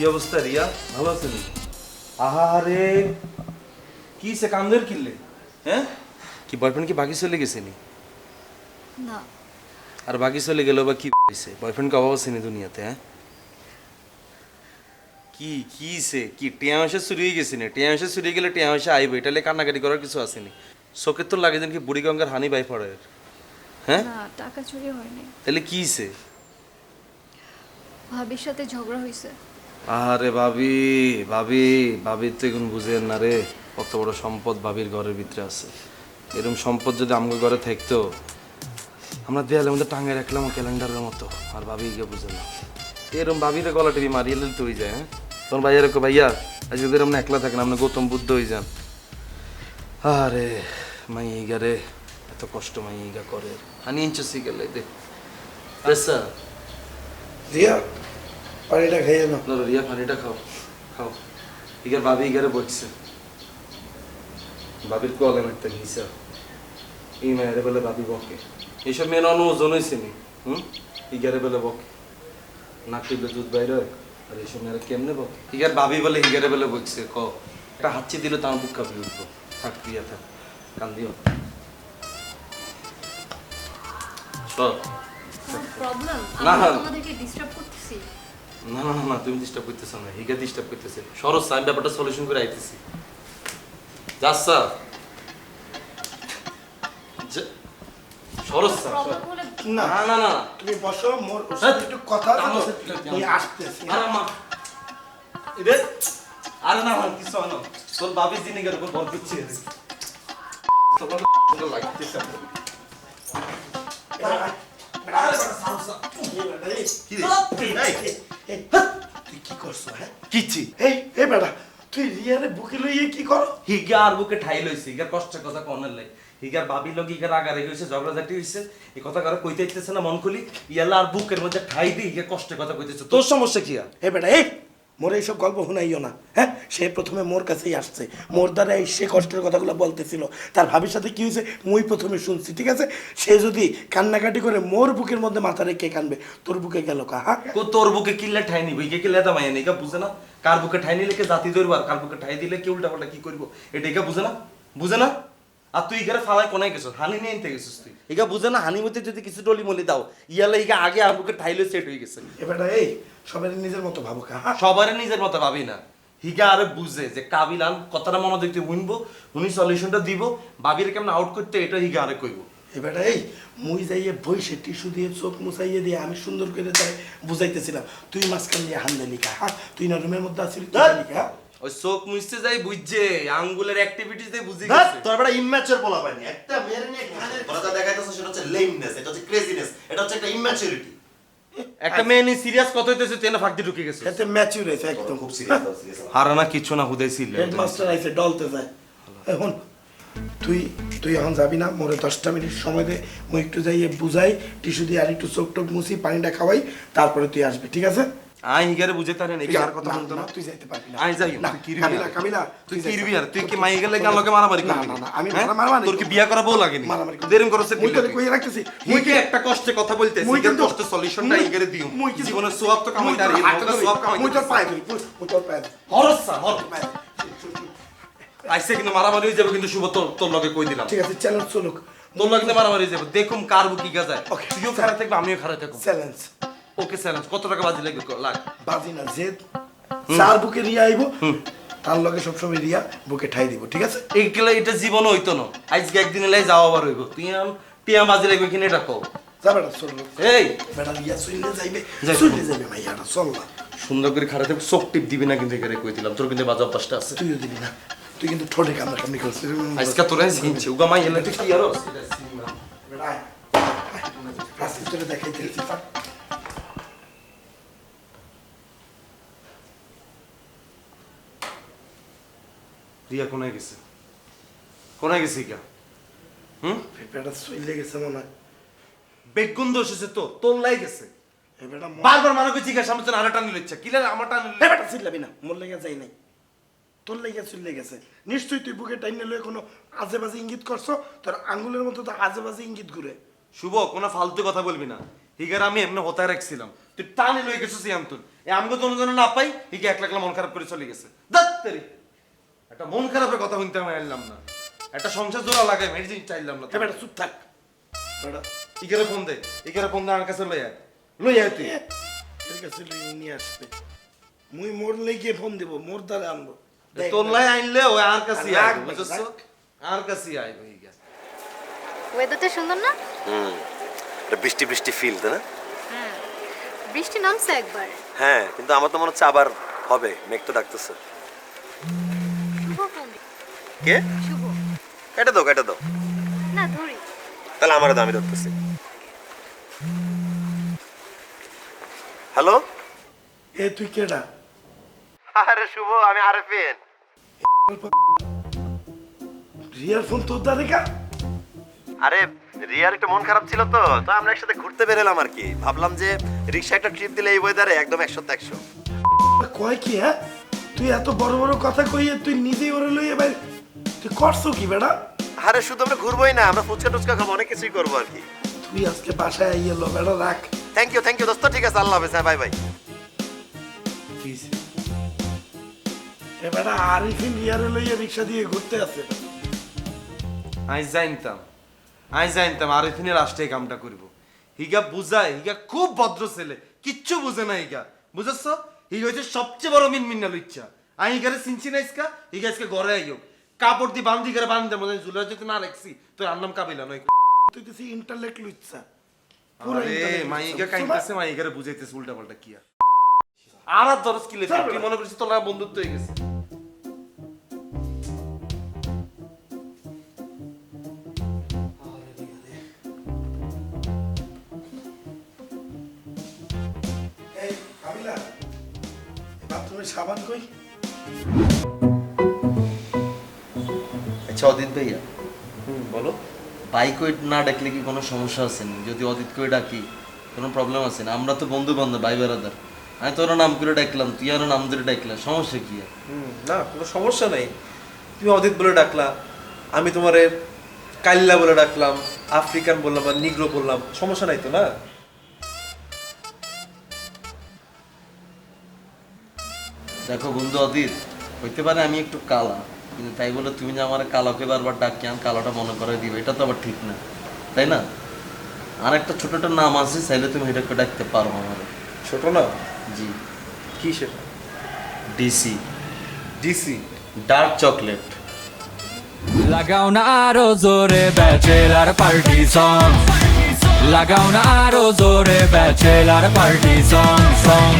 কি অবস্থা রিয়া? ভালো আছেন? আহারে কি সে কান্দের কিনলে হ্যাঁ? কি বয়ফ্রেন্ড কি বাকি চলে গেছে নি? না। আর বাকি চলে গেল বা কি হয়েছে বয়ফ্রেন্ডকে অভাব আছে নি দুনিয়াতে হ্যাঁ? কি কি সে? কি টিয়া মাসে চুরি হয়ে গেছে না? টিয়া মাসে চুরি গেলে টিয়া মাসে আইব এটা লে কান্নাকাটি করার কিছু আসেনি চোখের তো লাগে যেন কি বুড়ি গঙ্গার হানি বাই পড়ে। হ্যাঁ? না টাকা চুরি হয়নি। তাহলে কি সে? ভাবির সাথে ঝগড়া হয়েছে আরে ভাবি ভাবি, ভাবির তো এখন বুঝেন না রে। কত বড় সম্পদ ভাবির ঘরের ভিতরে আছে। এরকম সম্পদ যদি আমাকে ঘরে থাকতো, আমরা দেয়ালের মধ্যে টাঙায় রাখলাম ক্যালেন্ডারের মতো। আর ভাবি গিয়ে বুঝে না। এরকম ভাবিরে গলা টিভি মারিয়ে তো হয়ে যায় হ্যাঁ? তখন ভাইয়া রেখো ভাইয়া, আজকে যদি আমরা একলা থাকেন, আপনি গৌতম বুদ্ধ হয়ে যান। আরে মাইগা রে, এত কষ্ট মাইগা করে। হানি ইঞ্চসি গেলে দে। আচ্ছা। রিয়া পানিটা খেয়ে নাও। ধরো রিয়া পানিটা খাও খাও। ইগার ভাবি ইগারে বসছে ভাবির কলে মারতে গিয়েছে। এই মেয়েরে বলে ভাবি বকে। এইসব মেয়ের অন্য ওজন হয়েছে নি হুম? ইগারে বলে বকে। নাক টিপলে দুধ বাইরে হয় আর এইসব মেয়েরা কেমনে বকে? ইগার ভাবি বলে ইগারে বলে বকছে ক একটা হাঁচি দিলে তো আমার বুক কাঁপিয়ে উঠবো। থাক দিয়া থাক। কান দিও। সব প্রবলেম না। তোমাদেরকে ডিস্টার্ব করতেছি। না না না, তুমি ডিস্টার্ব করতেছ না হিগা ডিস্টার্ব করতেছে সরস আমি ব্যাপারটা সলিউশন করে আইতেছি যাচ্ছা সরস স্যার না না না তুমি বসো মোর হ্যাঁ, একটু কথা আছে তুমি আসতেছি আরে মা এরে আরে না না কিছু না তোর বাবি জিনে গেল বল দিচ্ছি তোর লাগতেছে কি রে? তুই কি করছ হ্যাঁ? কিচ্ছি। এই এই বেটা তুই রিয়ারে বুকে লইয়ে কি করো? হিগা আর বুকে ঠাই লইছে হিগার কষ্টের কথা কনের লাই হিগার বাবি হিগার হয়েছে হইছে এই কথা কারও কইতে ইতেছে না মন খুলি ইয়ালা আর বুকের মধ্যে ঠাই দিয়ে হিগা কষ্টের কথা কইতেছে। তোর সমস্যা কি আর? বেটা এই মোর এইসব গল্প শোনাইও না। হ্যাঁ? সে প্রথমে মোর কাছেই আসছে। মোর দ্বারা এই সে কষ্টের কথাগুলো বলতেছিল। তার ভাবির সাথে কি হয়েছে? মুই প্রথমে শুনছি ঠিক আছে? সে যদি কান্নাকাটি করে মোর বুকের মধ্যে মাথা রেখে কানবে তোর বুকে গেল কা হ্যাঁ? তোর বুকে কিল্লে ঠাই নিবি? কে কিল্লে দামাই নেই বুঝে না? কার বুকে ঠাই নিলে কে জাতি ধরবো আর কার বুকে ঠাই দিলে কি উল্টা পাল্টা কি করব? এটা কে বুঝে না? বুঝে না? আর তুই এখানে ফালাই কোনায় গেছিস? হানি নিয়ে নিতে গেছিস তুই? এগা বুঝে না? হানি মধ্যে যদি কিছু ডলি মলি দাও ইয়ালে ইগা আগে আর বুকে ঠাইলে সেট হয়ে গেছে। এবার এই সবাই নিজের মতো ভাবো হ্যাঁ। সবারই নিজের মতো ভাবি না। হিগা আরে বুঝে যে কাবিলান কথাটা মনে দেখতে উইনবো উনি সলিউশনটা দিব বাবির কেমন আউট করতে এটা হিগা আরে কইব। এবারে এই মুই যাইয়ে বইসে টিস্যু দিয়ে চোখ মুছাইয়ে দিয়ে আমি সুন্দর করে তাই বুঝাইতেছিলাম। তুই মাঝখান দিয়ে হান দিলি কা হ্যাঁ? তুই না রুমের মধ্যে আসিলি। কা। ওই চোখ মুছতে যাই বুঝছে আঙ্গুলের অ্যাক্টিভিটিস দিয়ে বুঝি গেছে। তোর বেটা immature পোলা পাইনি। একটা মেয়ের নিয়ে কানের- তোরা যা দেখাইতেছো সেটা হচ্ছে লেমনেস এটা হচ্ছে ক্রেজিনেস এটা হচ্ছে একটা immaturity। একটা মেয়ে নি সিরিয়াস কত হইতেছে তেনে ফাঁক দিয়ে ঢুকে গেছে এতে ম্যাচিউর হইছে একদম। খুব হও। হারানা কিছু না হুদাই ছিল হেডমাস্টার আইছে ডলতে যায়। এখন তুই তুই এখন যাবি না? মোরে দশটা মিনিট সময় দে মুই একটু যাইয়ে বুঝাই টিস্যু দিয়ে আর একটু চোখ টোক মুছি পানিটা খাওয়াই তারপরে তুই আসবি ঠিক আছে? আই হিগারে বুঝে তারে নাকি আর কথা বলতো না? না, তুই যাইতে পারবি না। আই যাই না কিরবি কামিলা কামিলা তুই কিরবি আর তুই কি মাই গেলে গান লোকে মারামারি না, করবি? না, না, আমি? মারামারি তোর কি বিয়া করা বউ লাগেনি? মারামারি করব। করছে মুই তোরে কইয়ে রাখতেছি মুই কি একটা কষ্টে কথা বলতেছি? মুই মুই কিন্তু- কষ্ট সলিউশনটা মুই- ইগরে দিও। মুই কিন্তু- জীবনের সোয়াব তো কামাইতে আর মুই তোর হাতটা এই ধরি, সোয়াব কামাইতে মুই তোর পায়ে ধরি, মুই- মুই তোর পায়ে ধরি, হরসা হর পায়ে আইসে কিন্তু মারামারি হয়ে যাবে কিন্তু শুভ তোর তোর লগে কই দিলাম? ঠিক আছে চ্যালেঞ্জ চলুক। তোর লগে মারামারি হয়ে যাবে। দেখুম কার বুকি গা যায়। Okay. তুইও খারাপ থাকবে আমিও খারাপ থাকব। চ্যালেঞ্জ ওকে চ্যালেঞ্জ কত টাকা বাজি লাগবে লাগ বাজি না জেদ চার বুকে রিয়া আইব তার লগে সবসময় রিয়া বুকে ঠাই দিব ঠিক আছে এইগুলা এটা জীবন হইতো না আজকে একদিন এলাই যাওয়া আবার হইব তুই আম টিয়া বাজি লাগবে কিনে এটা কও যা বেটা চল এই বেটা রিয়া চললে যাইবে চল না সুন্দর করে চোখ টিপ দিবি না কিন্তু এখানে কই দিলাম তোর কিন্তু বাজার অভ্যাসটা আছে তুইও দিবি না তুই কিন্তু ঠোঁটে কামড়া কামড়ি করছিস আজকে তোরা জিনছে উগা মাই এলে তুই কি আরও বেটা দেখাইতে রিয়া কোনায় গেছে? কোনায় গেছে কি হুম? বেটা চললে গেছে মনে হয়। বেগুন দোষ এসেছে তো তোর লাই গেছে। বারবার মানা করছি জিজ্ঞাসা সামনে আরে টানি লিচ্ছে কি লাগে আমার টানি বেটা চিল্লাবি না মোর লেগে যাই নাই। তোর লেগে চললে গেছে। নিশ্চয়ই তুই বুকে টাইনে লয়ে কোনো আজে বাজে ইঙ্গিত করছ? তোর আঙ্গুলের মতো তো আজে বাজে ইঙ্গিত ঘুরে। শুভ কোনো ফালতু কথা বলবি না। হিগার আমি এমনি হতায় রাখছিলাম। তুই টানে লই গেছিস ইয়ান্তুন এ আমগো তো অনুদান না পাই হিগে এক লাখ মন খারাপ করে চলে গেছে। দাত্তেরি একটা মন খারাপের কথা শুনতে আমি আইলাম না। একটা সংসার জোড়া লাগাই মেডিসিন চাইলাম না। বেটা চুপ থাক। বেটা ইগারে ফোন দে ইগারে ফোন দে আমার কাছে লই আয়। লই আয় তুই। এর কাছে লইয়ে নিয়ে আসবে। মুই মোর লেগে ফোন দিব মোর দ্বারা আনব। তোর লাই আইনলে ও আর কাছে আইব বুঝছস? আর কাছে আইব হিগা ওয়েদারটা সুন্দর না? হুম এটা বৃষ্টি বৃষ্টি ফিল তাই না? বৃষ্টি নামছে একবার। হ্যাঁ কিন্তু আমার তো মনে হচ্ছে আবার হবে মেঘ তো ডাকতেছে। কে? শুভ। কেটে দাও কেটে দাও। না ধরি। তাহলে আমার দামি ধরতেছি। হ্যালো? এ তুই কেডা? আরে শুভ আমি আরেফিন রিয়ার ফোন তোর দ্বারে আরে রিয়ার একটু মন খারাপ ছিল তো তো আমরা একসাথে ঘুরতে বেরোলাম আর কি। ভাবলাম যে রিক্সা একটা ট্রিপ দিলে এই ওয়েদারে একদম একশো একশো। কয় কি হ্যাঁ? তুই এত বড় বড় কথা কইয়ে তুই নিজেই ওরে লইয়ে ভাই তুই করছ কি বেটা? আরে শুধু আমরা ঘুরবোই না আমরা ফুচকা টুচকা খাব অনেক কিছুই করব আর কি। তুই আজকে বাসায় আইয়ে লো বেটা রাখ। থ্যাংক ইউ থ্যাংক ইউ দোস্ত ঠিক আছে আল্লাহ হাফেজ হ্যাঁ বাই বাই এ বেটা আরিফিন রিয়ারে লইয়ে রিক্সা দিয়ে ঘুরতে আছে আই জানতাম আই জানতাম আরিফিনের লাস্টে কামটা করব। হিগা বুঝায় হিগা খুব ভদ্র ছেলে কিচ্ছু বুঝে না হিগা। বুঝেছ? হিগা হচ্ছে সবচেয়ে বড় মিন মিন্না লইচ্ছা আই হিগারে চিনছি না ইসকা হিগা আজকে ঘরে আইও। কাপড় দিয়ে বান্ধি করে বান্ধে মনে জুলা যদি না রাখছি তো আর নাম কাবিলা নয়। তুই কিছু ইন্টারলেক্ট লুচ্ছা আরে মাইগা কাইতেছে মাইগারে বুঝাইতেছে উল্টা পাল্টা কি আর। আর আর দরস কিলে তুই মনে করছিস তোর বন্ধুত্ব হয়ে গেছে। সাবান কই? আচ্ছা অদিত ভাইয়া। বলো। বাইক ওই না ডাকলে কি কোনো সমস্যা আছে যদি অদিত করে ডাকি কোনো প্রবলেম আছে না? আমরা তো বন্ধু বান্ধব ভাই বেড়াদার আমি তোর নাম করে ডাকলাম তুই আরও নাম ধরে ডাকলাম সমস্যা কি? না কোনো সমস্যা নাই। তুমি অদিত বলে ডাকলা আমি তোমার কাল্লা বলে ডাকলাম আফ্রিকান বললাম বা নিগ্রো বললাম সমস্যা নাই তো না? দেখো বন্ধু অদিত হইতে পারে আমি একটু কালা। কিন্তু তাই বলে তুমি যে আমার কালোকে বারবার ডাকি আমি কালোটা মনে করে দিবে এটা তো আবার ঠিক না তাই না? আর একটা ছোট একটা নাম আছে চাইলে তুমি এটাকে ডাকতে পারো আমার। ছোট না জি। কি সেটা ডিসি। ডিসি? Dark chocolate. লাগাও না আরও জোরে ব্যাচেলার পার্টি সং। লাগাও না আরও জোরে ব্যাচেলার পার্টি সং সং।